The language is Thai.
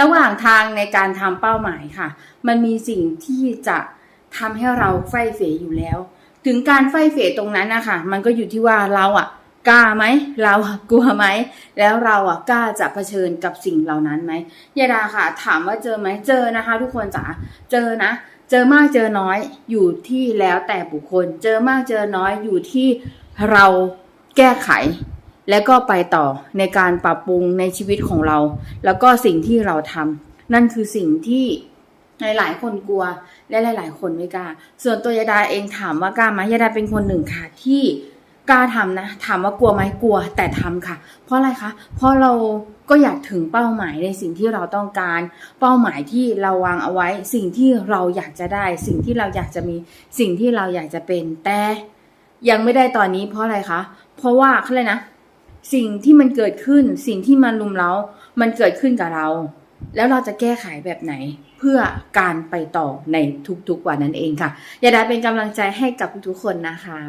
ระหว่างทางในการทำเป้าหมายค่ะ มันมีสิ่งที่จะทำให้เราไฟเฟอยู่แล้ว ถึงการไฟเฟตรงนั้นนะคะมันก็อยู่ที่ว่าเราอะกล้าไหมเรากลัวไหมแล้วเราอะกล้าจะเผชิญกับสิ่งเหล่านั้นไหมยาดาค่ะ ถามว่าเจอไหมเจอนะคะ ทุกคนจ๋าเจอนะ เจอมากเจอน้อยอยู่ที่แล้วแต่บุคคล เจอมากเจอน้อยอยู่ที่เราแก้ไข และก็ไปต่อในการปรับปรุงในชีวิตของเรา แล้วก็สิ่งที่เราทำนั่นคือสิ่งที่หลายๆ คนกลัวและหลาย ๆ คนไม่กล้า ส่วนตัวยาดาเองถามว่ากล้าไหมยาดาเป็นคนหนึ่งค่ะที่กล้าทำนะ ถามว่ากลัวไหมกลัวแต่ทำค่ะ เพราะอะไรคะ เพราะเราก็อยากถึงเป้าหมายในสิ่งที่เราต้องการ เป้าหมายที่เราวางเอาไว้ สิ่งที่เราอยากจะได้ สิ่งที่เราอยากจะมี สิ่งที่เราอยากจะเป็น แต่ยังไม่ได้ตอนนี้เพราะอะไรคะ เพราะว่าเขาเลยนะ สิ่งที่มันเกิดขึ้น สิ่งที่มันลุมเรา มันเกิดขึ้นกับเรา แล้วเราจะแก้ไขแบบไหน เพื่อการไปต่อในทุกๆวันนั่นเองค่ะ อย่าได้เป็นกำลังใจให้กับทุกๆคนนะคะ